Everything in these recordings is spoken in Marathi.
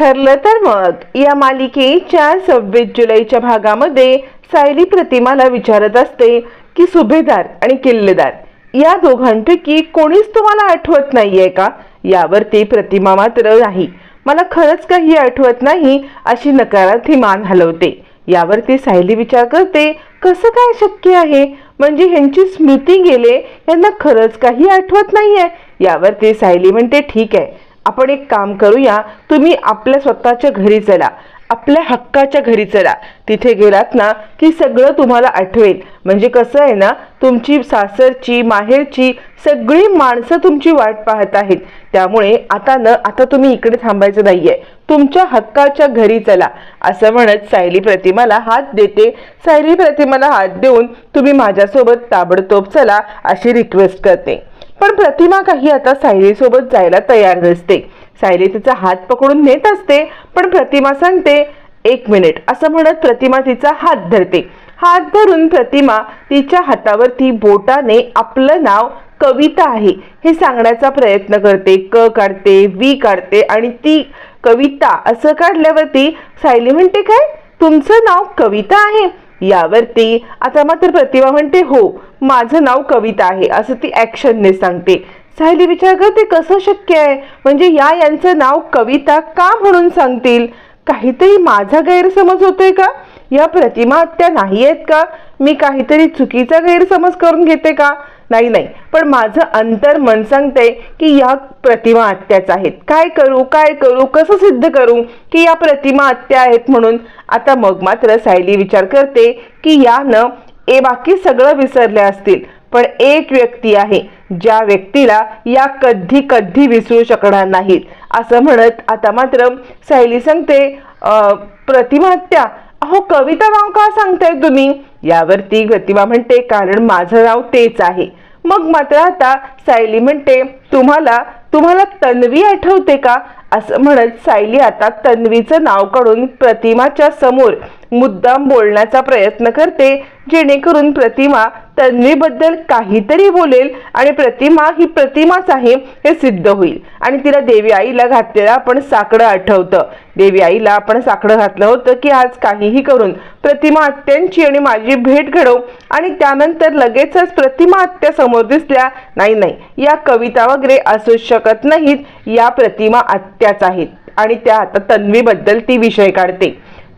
ठरलं तर मग. या मालिकेच्या सव्वीस जुलैच्या भागामध्ये सायली प्रतिमाला विचारत असते की सुभेदार आणि किल्लेदार या दोघांपैकी कोणीच तुम्हाला आठवत नाहीये का? यावरती प्रतिमा मात्र नाही. मला खरंच काही आठवत नाही अशी नकारार्थी मान हलवते. यावरती सायली विचार करते कसं काय शक्य आहे? म्हणजे ह्यांची स्मृती गेले यांना खरंच काही आठवत नाहीये? यावरती सायली म्हणते ठीक आहे. आपण एक काम करूया तुम्ही आपल्या स्वतःच्या घरी चला आपल्या हक्काच्या घरी चला. तिथे गेलात ना की सगळं तुम्हाला आठवेल. म्हणजे कसं आहे ना तुमची सासरची माहेरची सगळी माणसं तुमची वाट पाहत आहेत. त्यामुळे आता न आता तुम्ही इकडे थांबायचं नाहीये. तुमच्या हक्काच्या घरी चला. असं म्हणत सायली प्रतिमाला हात देते. सायली प्रतिमाला हात देऊन तुम्ही माझ्यासोबत ताबडतोब चला अशी रिक्वेस्ट करते. पण प्रतिमा काही आता सायलीसोबत जायला तयार नसते. सायली तिचा हात पकडून नेत असते पण प्रतिमा सांगते एक मिनिट असं म्हणत प्रतिमा तिचा हात धरते. हात धरून प्रतिमा तिच्या हातावरती बोटाने आपलं नाव कविता आहे. हे सांगण्याचा प्रयत्न करते क काढते वी काढते आणि ती कविता असं काढल्यावरती सायली म्हणते काय? तुमचं नाव कविता आहे? यावरती आता मात्र प्रतिभा म्हणते हो माझं नाव कविता आहे असं ती ॲक्शनने सांगते. सायली विचार करते कसं शक्य आहे? म्हणजे या यांचं नाव कविता का म्हणून सांगतील? काहीतरी माझा गैरसमज होतोय का? या प्रतिमा त्या नाही आहेत का? मी काहीतरी चुकीचा गैरसमज करून घेते का? नाही नाही. पण माझं अंतर मन सांगते की या प्रतिमा आत्याच आहेत. काय करू काय करू कसं सिद्ध करू की या प्रतिमा आत्या आहेत म्हणून? आता मग मात्र सायली विचार करते की यानं ए बाकी सगळं विसरले असतील. पण एक व्यक्ती आहे ज्या व्यक्तीला या कधी कधी विसरू शकणार नाहीत. असं म्हणत आता मात्र सायली सांगते प्रतिमात्या प्रतिमा हत्या अहो कविता नाव का सांगताय तुम्ही. यावरती प्रतिमा म्हणते कारण माझं नाव तेच आहे. मग मात्र आता सायली म्हणते तुम्हाला तुम्हाला तन्वी आठवते का? असं म्हणत सायली आता तन्वीचं नाव काढून प्रतिमाच्या समोर मुद्दाम बोलण्याचा प्रयत्न करते जेणेकरून प्रतिमा तन्वीबद्दल काहीतरी बोलेल आणि प्रतिमा ही प्रतिमाच आहे हे सिद्ध होईल. आणि तिला देवी आईला घातलेलं आपण साकडं आठवतं. देवी आईला आपण साकडं घातलं होतं की आज काहीही करून प्रतिमा आत्यांची आणि माझी भेट घडव आणि त्यानंतर लगेचच प्रतिमा आत्या समोर दिसल्या. नाही नाही या कविता वगैरे असूच शकत नाहीत. या प्रतिमा त्याच आहेत. आणि त्या आता तन्वीबद्दल ती विषय काढते.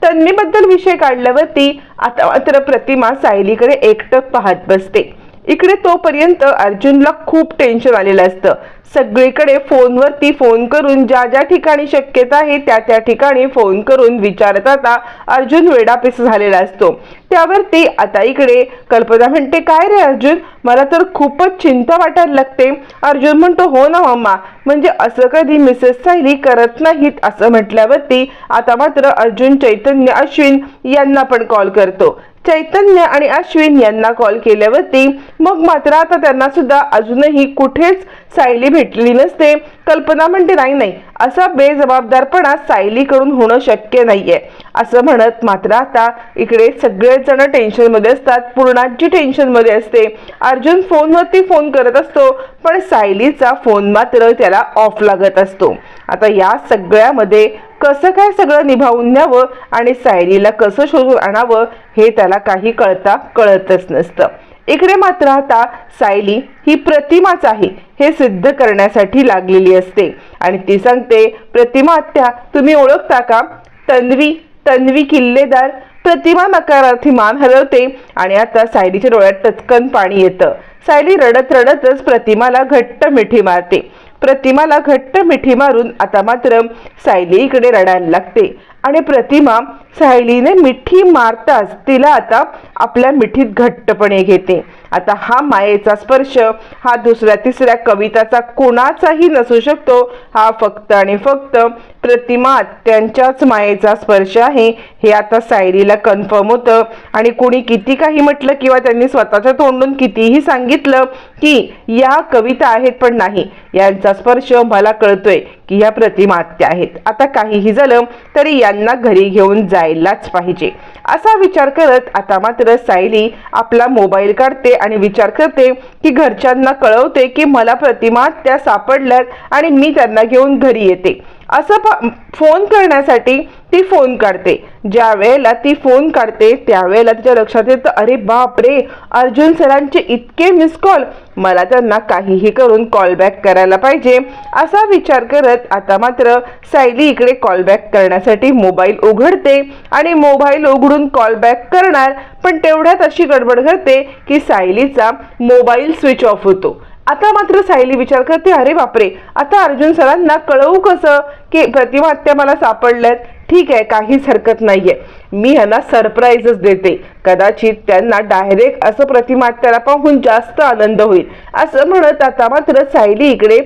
तन्वीबद्दल विषय काढल्यावरती आता मात्र प्रतिमा सायलीकडे एकटक पाहत बसते. इकडे तोपर्यंत अर्जुनला खूप टेन्शन आलेलं असतं. सगळीकडे फोनवरती फोन करून ज्या ज्या ठिकाणी शक्यता आहे त्या त्या ठिकाणी फोन करून विचारत आता अर्जुन वेडापिस झालेला असतो. त्यावरती आता इकडे कल्पना म्हणते काय रे अर्जुन? मला तर खूपच चिंता वाटायला लागते. अर्जुन म्हणतो हो ना मम्मा म्हणजे असं कधी मिसेस सायली करत नाहीत असं म्हटल्यावरती आता मात्र अर्जुन चैतन्य अश्विन यांना पण कॉल करतो. चैतन्य आणि अश्विन यांना कॉल केल्यावरती मग मात्र आता त्यांना सुद्धा अजूनही कुठेच सायली भेटली नसते. कल्पना म्हणते नाही नाही असा बेजबाबदारपणा सायलीकडून होणं शक्य नाहीये. असं म्हणत मात्र आता इकडे सगळेच जण टेन्शनमध्ये असतात. पूर्णाची टेन्शनमध्ये असते. अर्जुन फोनवरती फोन करत असतो पण सायलीचा फोन मात्र त्याला ऑफ लागत असतो. आता या सगळ्यामध्ये कसं काय सगळं निभावून न्यावं आणि सायलीला कसं शोधून आणावं हे त्याला काही कळता कळतच नसतं. इकडे मात्र आता सायली ही प्रतिमाच आहे हे सिद्ध करण्यासाठी लागलेली असते. आणि ती सांगते प्रतिमा आत्या तुम्ही ओळखता का? तन्वी तन्वी किल्लेदार प्रतिमा नकारार्थी मान हलवते आणि आता सायलीच्या डोळ्यात टचकन पाणी येतं. सायली रडत रडतच प्रतिमाला घट्ट मिठी मारते. प्रतिमाला घट्ट मिठी मारून आता मात्र सायली इकडे रडायला लागते. आणि प्रतिमा सायलीने मिठी मारताच तिला आता आपल्या मिठीत घट्टपणे घेते. आता हा मायेचा स्पर्श हा दुसऱ्या तिसऱ्या कविताचा कोणाचाही नसू शकतो. हा फक्त आणि फक्त प्रतिमा त्यांच्याच मायेचा स्पर्श आहे. हे आता सायलीला कन्फर्म होतं. आणि कोणी किती काही म्हटलं किंवा त्यांनी स्वतःच्या तोंडून कितीही सांगितलं की या कविता आहेत पण नाही. यांचा स्पर्श मला कळतोय की ह्या प्रतिमा आत्या आहेत. आता काहीही झालं तरी या त्यांना घरी घेऊन जायलाच पाहिजे. असा विचार करत आता मात्र सायली आपला मोबाईल काढते आणि विचार करते की घरच्यांना कळवते की मला प्रतिमा त्या सापडल्यात आणि मी त्यांना घेऊन घरी येते. असं प- फोन करण्यासाठी ती फोन काढते. ज्या वेळेला ती फोन काढते त्यावेळेला तिच्या लक्षात येतं अरे बाप रे अर्जुन सरांचे इतके मिस कॉल मला त्यांना काहीही करून कॉल बॅक करायला पाहिजे. असा विचार करत आता मात्र सायली इकडे कॉल बॅक करण्यासाठी मोबाईल उघडते आणि मोबाईल उघडून कॉल बॅक करणार पण तेवढ्यात अशी गडबड करते की सायलीचा मोबाईल स्विच ऑफ होतो. आता मात्र सायली विचार करते अरे बापरे आता अर्जुन सरांना कळवू कसं की प्रतिमा आत्या मला सापडल्यात? ठीक आहे काहीच हरकत नाहीये. मी ह्यांना सरप्राईजच देते. कदाचित त्यांना डायरेक्ट असं प्रतिमा आत्याला पाहून जास्त आनंद होईल. असं म्हणत आता मात्र सायली इकडे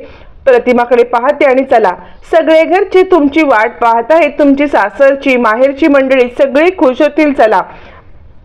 प्रतिमाकडे पाहते आणि चला सगळे घरचे तुमची वाट पाहत आहेत तुमची सासरची माहेरची मंडळी सगळे खुश होतील चला.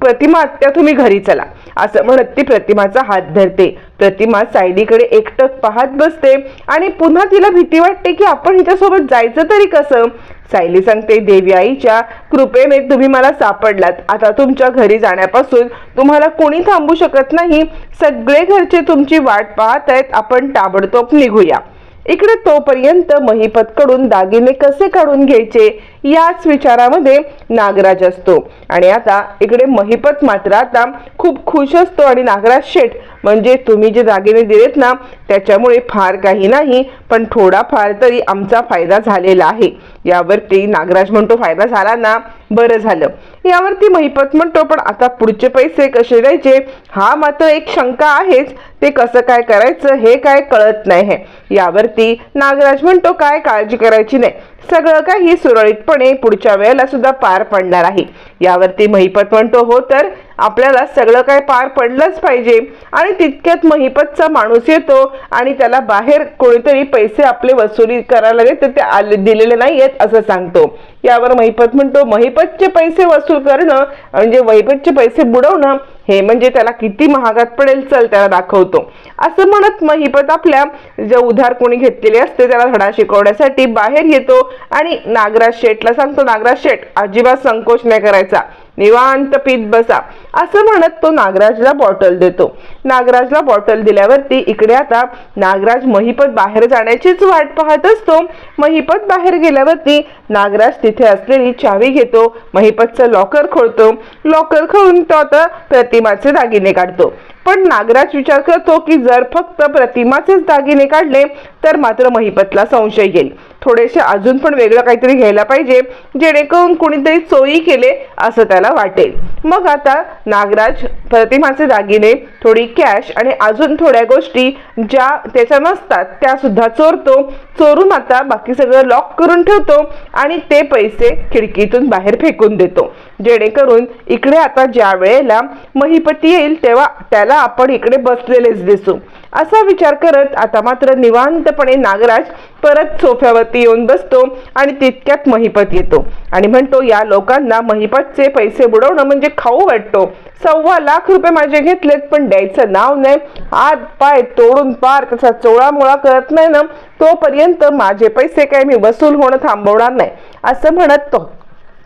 प्रतिमा आत्या तुम्ही घरी चला. असं म्हणत ती प्रतिमाचा हात धरते. प्रतिमा सायलीकडे एकटक पाहत बसते आणि पुन्हा तिला भीती वाटते की आपण हिच्यासोबत जायचं तरी कसं? सायली सांगते देवी आईच्या कृपेने तुम्ही मला सापडलात. आता तुमच्या घरी जाण्यापासून तुम्हाला कोणी थांबू शकत नाही. सगळे घरचे तुमची वाट पाहत आहेत. आपण ताबडतोब निघूया. इकडे तोपर्यंत महिपतकडून दागिने कसे काढून घ्यायचे? याच विचारामध्ये नागराज असतो. आणि आता इकडे महिपत मात्र आता खूप खुश असतो आणि नागराज शेठ म्हणजे तुम्ही जे दागिने दिलेत ना त्याच्यामुळे फार काही नाही पण थोडाफार तरी आमचा फायदा झालेला आहे. यावरती नागराज म्हणतो फायदा झाला ना बरं झालं. यावरती महिपत म्हणतो पण आता पुढचे पैसे कसे द्यायचे? हा मात्र एक शंका आहेच. ते कसं काय करायचं हे काय कळत नाही. है यावरती नागराज म्हणतो काय काळजी करायची नाही. सगळं काही सुरळीतपणे पुढच्या वेळेला सुद्धा पार पडणार आहे. यावरती महिपत म्हणतो हो तर आपल्याला सगळं काय पार पडलंच पाहिजे. आणि तितक्यात महिपतचा माणूस येतो आणि त्याला बाहेर कोणीतरी पैसे आपले वसुली करायला लागले तर ते आले दिलेले नाही आहेत असं सांगतो. यावर महिपत म्हणतो महिपतचे पैसे वसूल करणं म्हणजे महिपतचे पैसे बुडवणं हे म्हणजे त्याला किती महागात पडेल चल त्याला दाखवतो. असं म्हणत महिपत आपल्या जे उधार कोणी घेतलेले असते त्याला धडा शिकवण्यासाठी बाहेर येतो. आणि नागराज शेठला सांगतो नागराज शेठ अजिबात संकोच नाही करायचा. निवांत पीत बसा. असं म्हणत तो नागराजला बॉटल देतो. नागराजला बॉटल दिल्यावरती इकडे आता नागराज महिपत बाहेर जाण्याचीच वाट पाहत असतो. महिपत बाहेर गेल्यावरती नागराज तिथे असलेली चावी घेतो. महिपतचं लॉकर खोलतो. लॉकर खोलून तो आता प्रतिमाचे दागिने काढतो. पण नागराज विचार करतो की जर फक्त प्रतिमाचेच दागिने काढले तर मात्र महिपतला संशय येईल. थोडेसे अजून पण वेगळं काहीतरी घ्यायला पाहिजे जेणेकरून कुणीतरी चोरी केले असं त्याला वाटेल. मग आता नागराज प्रतिमाचे दागिने थोडी कॅश आणि अजून थोड्या गोष्टी ज्या त्याच्या नसतात त्या सुद्धा चोरतो. चोरून आता बाकी सगळं लॉक करून ठेवतो आणि ते पैसे खिडकीतून बाहेर फेकून देतो. जेणेकरून इकडे आता ज्या वेळेला महिपती येईल तेव्हा त्याला आपण इकडे बसलेलेच दिसू. असा विचार करत आता मात्र निवांतपणे नागराज परत सोफ्यावरती येऊन बसतो आणि तितक्यात महिपत येतो. आणि म्हणतो या लोकांना महिपतचे पैसे बुडवणं म्हणजे खाऊ वाटतो. सव्वा लाख रुपये माझे घेतलेत पण द्यायचं नाव नाही. हात पाय तोडून पार तसा चोळामोळा करत नाही ना तोपर्यंत माझे पैसे काय मी वसूल होणं थांबवणार नाही असं म्हणत तो.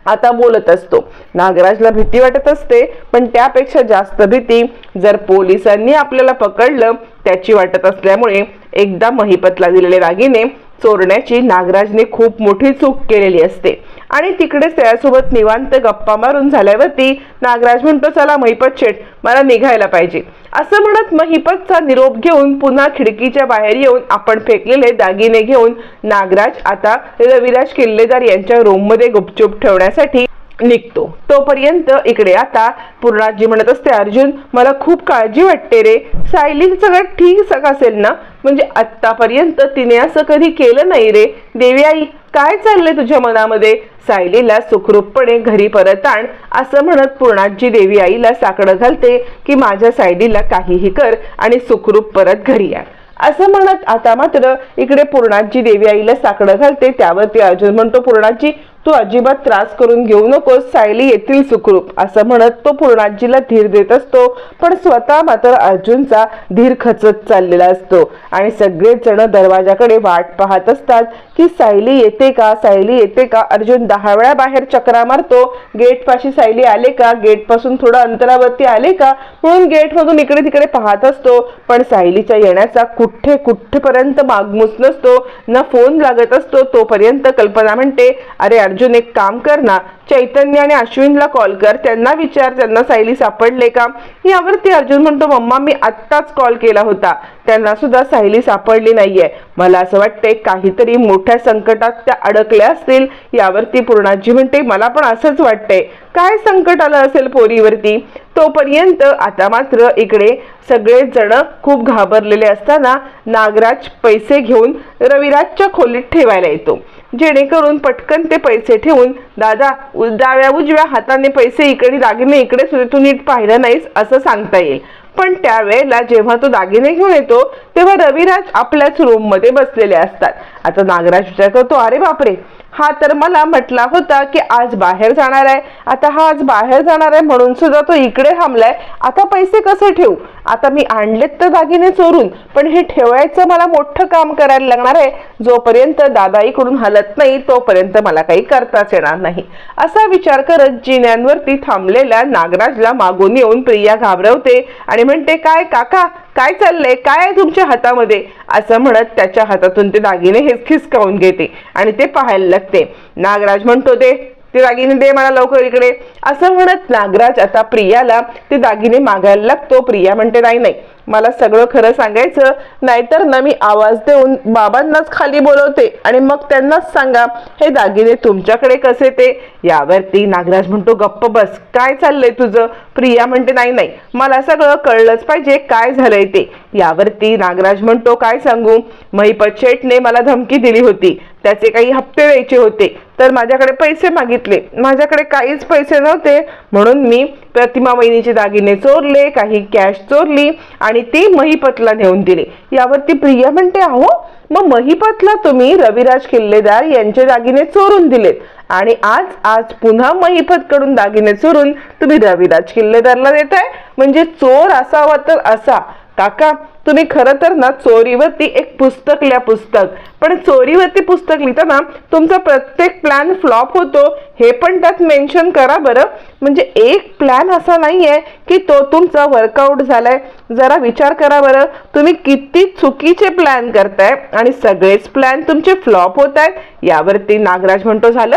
आता बोलत असतो. नागराजला भीती वाटत असते पण त्यापेक्षा जास्त भीती जर पोलिसांनी आपल्याला पकडलं त्याची वाटत असल्यामुळे एकदा महिपतला दिलेले दागिने चोरण्याची नागराजने खूप मोठी चूक केलेली असते. आणि तिकडेच त्यासोबत निवांत गप्पा मारून झाल्यावरती नागराज म्हणतो चला महिपत शेठ मला निघायला पाहिजे. असं म्हणत महिपतचा निरोप घेऊन पुन्हा खिडकीच्या बाहेर येऊन आपण फेकलेले दागिने घेऊन नागराज आता रविराज किल्लेदार यांच्या रूममध्ये गुपचूप ठेवण्यासाठी निघतो. तोपर्यंत इकडे आता पूर्णाजी म्हणत असते अर्जुन मला खूप काळजी वाटते रे. सायली सगळं ठीक सगळं असेल ना? म्हणजे आत्तापर्यंत तिने असं कधी केलं नाही रे. देवी आई काय चाललंय तुझ्या मनामध्ये? सायलीला सुखरूपपणे घरी परत आण. असं म्हणत पूर्णाजी देवी आईला साकडं घालते की माझ्या सायलीला काहीही कर आणि सुखरूप परत घरी आण. असं म्हणत आता मात्र इकडे पूर्णाजी देवी आईला साकडं घालते. त्यावरती अर्जुन म्हणतो पूर्णाजी तू अजिबात त्रास करून घेऊ नकोस सायली येतील सुखरूप. असं म्हणत तो पूर्णाजीला धीर देत असतो पण स्वतः मात्र अर्जुनचा धीर खचत चाललेला असतो. आणि सगळेच जण दरवाजाकडे वाट पाहत असतात की सायली येते का सायली येते का? अर्जुन दहा वेळा बाहेर चक्रा मारतो. गेट पाशी सायली आले का? गेटपासून थोडं अंतरावरती आले का? म्हणून गेट मधून इकडे तिकडे पाहत असतो. पण सायलीच्या येण्याचा कुठे कुठेपर्यंत मागमूस नसतो. ना फोन लागत असतो तोपर्यंत कल्पना म्हणते अरे अर्जुन अर्जुन एक काम कर ना. चैतन्य आणि अश्विनला कॉल कर. त्यांना विचार त्यांना सायली सापडले का? यावरती अर्जुन म्हणतो मम्मा मी आत्ताच कॉल केला होता. त्यांना सुद्धा सायली सापडली नाहीये. मला असं वाटतंय काहीतरी मोठ्या संकटात त्या अडकल्या असतील. यावरती पूर्णाजी म्हणते मला पण असंच वाटतंय. काय संकट आलं असेल पोरीवरती? तोपर्यंत आता मात्र इकडे सगळे जण खूप घाबरलेले असताना नागराज पैसे घेऊन रविराजच्या खोलीत ठेवायला येतो. जेणेकरून पटकन ते पैसे ठेवून दादा उ- डाव्या उजव्या हाताने पैसे इकडे दागिने इकडे सुद्धा तू नीट पाहिलं नाहीस असं सांगता येईल. पण त्यावेळेला जेव्हा तो दागिने घेऊन येतो तेव्हा रविराज आपल्याच रूममध्ये बसलेले असतात. आता नागराज विचार करतो अरे बापरे! हा तर मला म्हटला होता की आज बाहेर जाणार आहे. आता हा आज बाहेर जाणार आहे म्हणून सुद्धा तो इकडे थांबलाय. आता पैसे कसे ठेवू? आता मी आणलेत तर दागिने चोरून पण हे ठेवायचं मला मोठं काम करायला लागणार आहे. जोपर्यंत दादा इकडून हलत नाही तोपर्यंत मला काही करताच येणार नाही. असा विचार करत जिन्यांवरती थांबलेल्या नागराजला मागून येऊन प्रिया घाबरवते आणि म्हणते काय काका काय चाललंय? काय आहे तुमच्या हातामध्ये? असं म्हणत त्याच्या हातातून ते दागिने हे खिसकावून घेते आणि ते पाहायला लागते. नागराज म्हणतो ते ते दागिने दे मला लवकर इकडे. असं म्हणत नागराज आता प्रियाला ते दागिने मागायला लागतो. प्रिया म्हणते नाही नाही मला सगळं खरं सांगायचं. नाहीतर ना मी आवाज देऊन बाबांनाच खाली बोलवते आणि मग त्यांनाच सांगा हे दागिने तुमच्याकडे कसे ते? यावरती नागराज म्हणतो गप्प बस काय चाललंय तुझं? प्रिया म्हणते नाही नाही मला सगळं कळलंच पाहिजे काय झालंय ते? यावरती नागराज म्हणतो काय सांगू? महिपत शेठने मला धमकी दिली होती. त्याचे काही हप्ते द्यायचे होते. तर माझ्याकडे पैसे मागितले. माझ्याकडे काहीच पैसे नव्हते. म्हणून मी प्रतिमा वहिनीचे दागिने चोरले काही कॅश चोरली आणि ती महिपतला नेऊन दिली. यावरती प्रिया म्हणते अहो मग महिपतला तुम्ही रविराज किल्लेदार यांचे दागिने चोरून दिलेत आणि आज आज पुन्हा महिपत कडून दागिने चोरून तुम्ही रविराज किल्लेदारला देताय? म्हणजे चोर असावा तर असा. काका तुम्ही खरं तर ना चोरीवरती एक पुस्तक लिहा पुस्तक. पण चोरीवरती पुस्तक लिहिताना तुमचा प्रत्येक प्लॅन फ्लॉप होतो हे पण त्यात मेन्शन करा बरं. म्हणजे एक प्लॅन असा नाही आहे की तो तुमचा वर्कआउट झालाय. जरा विचार करा बरं तुम्ही किती चुकीचे प्लॅन करताय आणि सगळेच प्लॅन तुमचे फ्लॉप होत आहेत यावरती नागराज म्हणतो झालं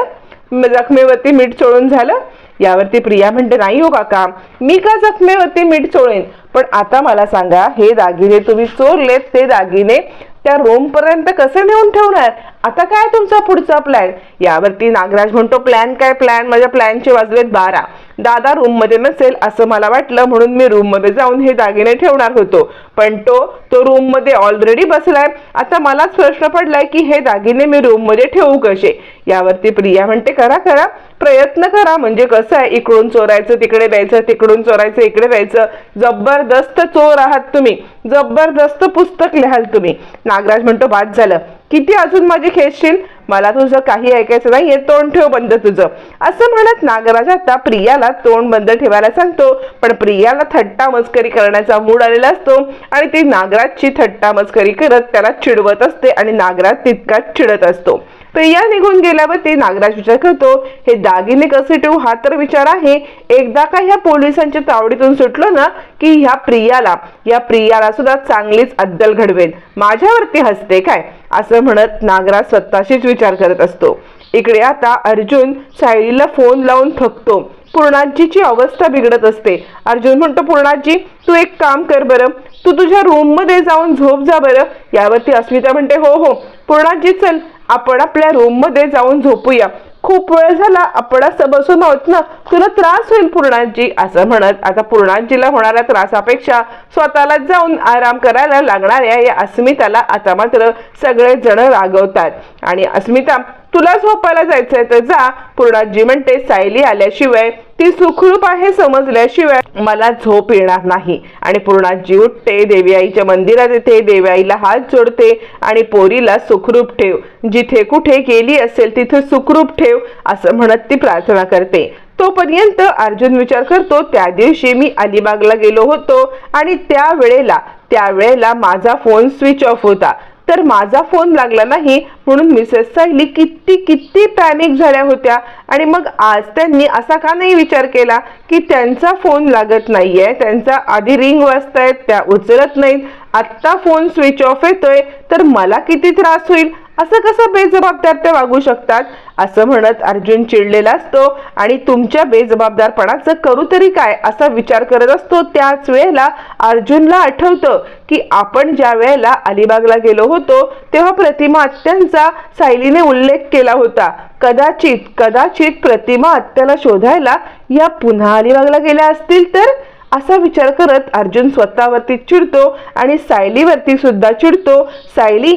जखमेवरती मीठ चोळून झालं. यावरती प्रिया म्हणते नाही हो काका मी का जखमेवरती मीठ चोळेन? पण आता मला सांगा हे दागिने तुम्ही चोरलेत ते दागिने त्या रोमपर्यंत कसे नेऊन ठेवणार? आता काय तुमचा पुढचा प्लॅन यावरती नागराज म्हणतो प्लॅन काय प्लॅन माझ्या प्लॅनचे वाजलेत बारा. दादा रूममध्ये नसेल असं मला वाटलं म्हणून मी रूममध्ये जाऊन हे दागिने ठेवणार होतो. पण तो तो रूममध्ये ऑलरेडी बसलाय. आता मलाच प्रश्न पडलाय की हे दागिने मी रूममध्ये ठेवू कसे? यावरती प्रिया म्हणते करा करा. प्रयत्न करा. म्हणजे कसं आहे? इकडून चोरायचं तिकडे द्यायचं तिकडून चोरायचं इकडे द्यायचं. जबरदस्त चोर आहात तुम्ही. जबरदस्त पुस्तक लिहाल तुम्ही. नागराज म्हणतो बाद झालं. किती अजून माझी खेचशील मला तुझं काही ऐकायचं नाहीये तोंड ठेव बंद तुझं. असं म्हणत नागराज आता प्रियाला तोंड बंद ठेवायला सांगतो. पण प्रियाला थट्टा मस्करी करण्याचा मूड आलेला असतो आणि ती नागराजची थट्टा मस्करी करत त्याला चिडवत असते आणि नागराज तितकाच चिडत असतो. प्रिया निघून गेल्यावरती नागराज विचार करतो हे दागिने कसे ठेवू? हा तर विचार आहे. एकदा का ह्या पोलिसांच्या तावडीतून सुटलो ना की ह्या प्रियाला या प्रियाला सुद्धा चांगलीच अद्दल घडवेल माझ्यावरती हसते काय? असं म्हणत नागराज स्वतःशीच विचार करत असतो. इकडे आता अर्जुन सायलीला फोन लावून थकतो. पूर्णाजीची अवस्था बिघडत असते. अर्जुन म्हणतो पूर्णाजी तू एक काम कर बरं. तू तुझ्या रूममध्ये जाऊन झोप जा बरं. यावरती अस्मिता म्हणते हो हो. पूर्णाजी चल. आपण आपल्या रूममध्ये जाऊन झोपूया. खूप वेळ झाला आपण असं बसून आहोत ना. तुला त्रास होईल पूर्णाजी असं म्हणत. आता पूर्णाजीला होणाऱ्या त्रासापेक्षा स्वतःला जाऊन आराम करायला लागणाऱ्या या अस्मिताला आता मात्र सगळे जण रागवतात. आणि अस्मिता तुला झोपायला जायचंय तर जा पूर्णाजी म्हणते सायली आल्याशिवाय ती सुखरूप आहे समजल्याशिवाय मला झोप येणार नाही. आणि पूर्णाजी उठते देवी आईच्या मंदिरात येते देवी आईला हात जोडते आणि पोरीला सुखरूप ठेव. जिथे कुठे गेली असेल तिथे सुखरूप ठेव असं म्हणत ती प्रार्थना करते. तोपर्यंत अर्जुन विचार करतो त्या दिवशी मी अलिबागला गेलो होतो आणि त्या वेळेला त्यावेळेला माझा फोन स्विच ऑफ होता. तर माझा फोन लागला नाही म्हणून मिसेस सायली किती किती पॅनिक झाल्या होत्या. आणि मग आज त्यांनी असा का नाही विचार केला की त्यांचा फोन लागत नाहीये त्यांचा आधी रिंग वाजतायत त्या उचलत नाहीत. आत्ता फोन स्विच ऑफ येतोय तर मला किती त्रास होईल? असं कसं बेजबाबदार ते वागू शकतात? असं म्हणत अर्जुन चिडलेला असतो. आणि तुमच्या बेजबाबदारपणाचं करू तरी काय? असा विचार करत असतो. त्याच वेळेला अर्जुनला आठवतं की आपण ज्या वेळेला अलिबागला गेलो होतो तेव्हा प्रतिमा आत्यांचा सायलीने उल्लेख केला होता. कदाचित कदाचित प्रतिमा आत्याला शोधायला या पुन्हा अलिबागला गेल्या असतील तर? असा विचार करत अर्जुन स्वतःवरती चिडतो आणि सायलीवरती सुद्धा चिडतो. सायली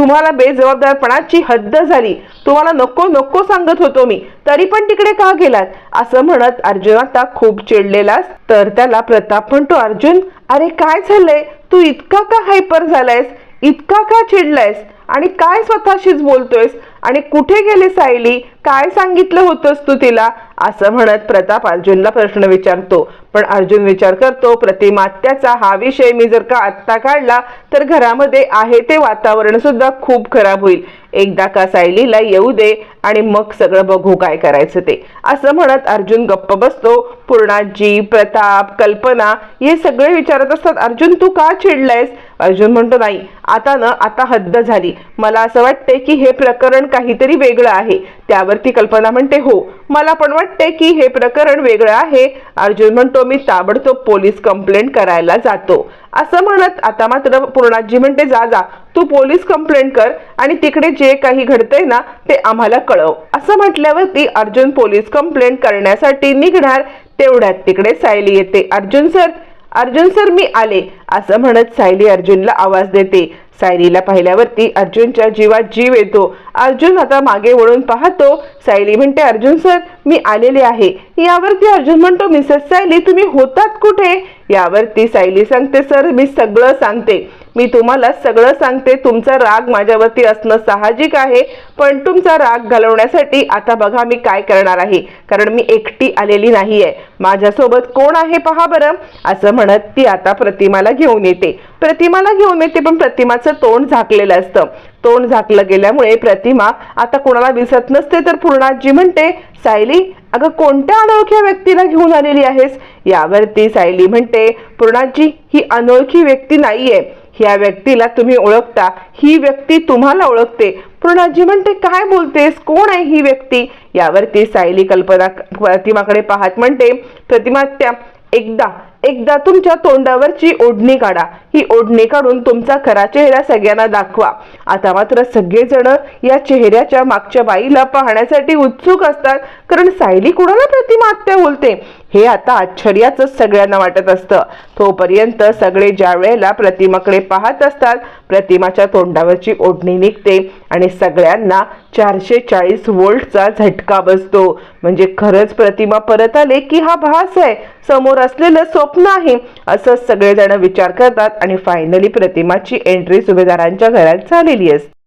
तुम्हाला बेजबाबदारपणाची हद्द झाली. तुम्हाला नको नको सांगत होतो मी. तरी पण तिकडे का गेलात? असं म्हणत अर्जुन आता खूप चिडलेलास तर त्याला प्रताप म्हणतो अर्जुन अरे काय झालंय? तू इतका का हायपर झालायस? इतका का चिडलायस? आणि काय स्वतःशीच बोलतोयस? आणि कुठे गेले सायली? काय सांगितलं होतंस तू तिला? असं म्हणत प्रताप अर्जुनला प्रश्न विचारतो. पण अर्जुन विचार करतो प्रतिमात्याचा हा विषय मी जर का आत्ता काढला तर घरामध्ये आहे ते वातावरण सुद्धा खूप खराब होईल. एकदा का सायलीला येऊ दे आणि मग सगळं बघू काय करायचं ते. असं म्हणत अर्जुन गप्प बसतो. पूर्णाजी प्रताप कल्पना हे सगळे विचारत असतात. अर्जुन तू का चिडलायस? अर्जुन म्हणतो नाही आता ना आता हद्द झाली. मला असं वाटते की हे प्रकरण काहीतरी वेगळं आहे. त्यावरती कल्पना म्हणते हो मला पण वाटते की हे प्रकरण वेगळं आहे. अर्जुन म्हणतो मी ताबडतोब पोलीस कंप्लेंट करायला जातो. असं म्हणत आता मात्र पूर्णाजी म्हणते जा जा तू पोलीस कंप्लेंट कर आणि तिकडे जे काही घडतंय ना ते आम्हाला कळव. असं म्हटल्यावरती अर्जुन पोलीस कंप्लेंट करण्यासाठी निघणार. तेवढ्यात तिकडे सायली येते. अर्जुन सर अर्जुन सर मी आले. असं म्हणत सायली अर्जुनला आवाज देते. सायलीला पाहिल्यावरती अर्जुनच्या जीवात जीव येतो. अर्जुन आता मागे वळून पाहतो. सायली म्हणते अर्जुन सर मी आलेले आहे. यावरती अर्जुन म्हणतो मिसेस सायली तुम्ही होतात कुठे? यावरती सायली सांगते सर मी सगळं सांगते. मी तुम्हाला सगळं सांगते. तुमचा राग माझ्यावरती असणं साहजिक आहे. पण तुमचा राग घालवण्यासाठी आता बघा मी काय करणार आहे. कारण मी एकटी आलेली नाहीये. माझ्यासोबत कोण आहे पहा बरं. असं म्हणत ती आता प्रतिमाला घेऊन येते. प्रतिमाला घेऊन येते पण प्रतिमाचं तोंड झाकलेलं असतं. तोंड झाकलं गेल्यामुळे प्रतिमा आता कोणाला दिसत नसते तर पूर्णाजी म्हणते सायली अगं कोणत्या अनोळख्या व्यक्तीला घेऊन आलेली आहेस? यावरती सायली म्हणते पूर्णाजी ही अनोळखी व्यक्ती नाहीये. या व्यक्तीला तुम्ही ओळखता. ही व्यक्ती तुम्हाला ओळखते. पूर्णाजी म्हणते काय बोलतेस? कोण आहे ही व्यक्ती? यावरती सायली कल्पना प्रतिमाकडे पाहत म्हणते प्रतिमा त्या एकदा एकदा तुमच्या तोंडावरची ओढणी काढा. ही ओढणी काढून तुमचा खरा चेहरा सगळ्यांना दाखवा. आता मात्र सगळेजण या चेहऱ्याच्या मागच्या बाईला पाहण्यासाठी उत्सुक असतात कारण सायली कुणाला प्रतिमा आत्या बोलते? हे आता आश्चर्याचंच सगळ्यांना वाटत असतं. तोपर्यंत सगळे ज्या वेळेला प्रतिमाकडे पाहत असतात प्रतिमाच्या तोंडावरची ओढणी निघते आणि सगळ्यांना चारशे चाळीस वोल्टचा झटका बसतो. म्हणजे खरंच प्रतिमा परत आले की हा भास आहे. समोर असलेलं स्वप्न आहे. असं सगळेजण विचार करतात आणि फायनली प्रतिमाची एंट्री सुभेदारांच्या घरात झालेली असते.